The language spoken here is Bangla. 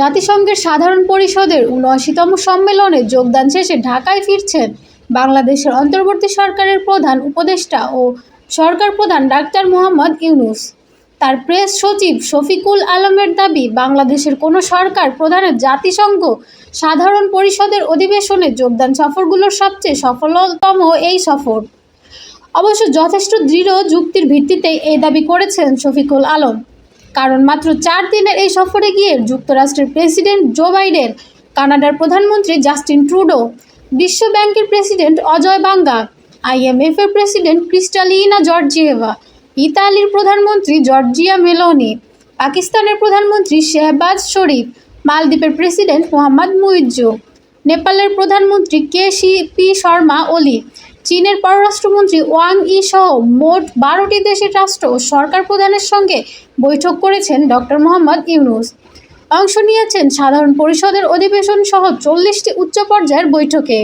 জাতিসংঘের সাধারণ পরিষদের উনআশিতম সম্মেলনে যোগদান শেষে ঢাকায় ফিরছেন বাংলাদেশের অন্তর্বর্তী সরকারের প্রধান উপদেষ্টা ও সরকার প্রধান ডাক্তার মোহাম্মদ ইউনুস। তার প্রেস সচিব শফিকুল আলমের দাবি, বাংলাদেশের কোনো সরকার প্রধানের জাতিসংঘ সাধারণ পরিষদের অধিবেশনে যোগদান সফরগুলোর সবচেয়ে সফলতম এই সফর। অবশ্য যথেষ্ট দৃঢ় যুক্তির ভিত্তিতেই এই দাবি করেছেন শফিকুল আলম। কারণ মাত্র চার দিনের এই সফরে গিয়ে যুক্তরাষ্ট্রের প্রেসিডেন্ট জো বাইডেন, কানাডার প্রধানমন্ত্রী জাস্টিন ট্রুডো, বিশ্ব ব্যাংকের প্রেসিডেন্ট অজয় বাঙ্গা আইএমএফ এর প্রেসিডেন্ট ক্রিস্টালিনা জর্জিয়েভা, ইতালির প্রধানমন্ত্রী জর্জিয়া মেলোনি, পাকিস্তানের প্রধানমন্ত্রী শেহবাজ শরীফ, মালদ্বীপের প্রেসিডেন্ট মোহাম্মদ মুইজ্জু, নেপালের প্রধানমন্ত্রী কে সি পি শর্মা, ওলি চীনের পররাষ্ট্রমন্ত্রী ওয়াং ই সহ মোট বারোটি দেশের রাষ্ট্র ও সরকার প্রধানের সঙ্গে বৈঠক করেছেন ডক্টর মোহাম্মদ ইউনুস। অংশ নিয়েছেন সাধারণ পরিষদের অধিবেশন সহ চল্লিশটি উচ্চ পর্যায়ের বৈঠকে।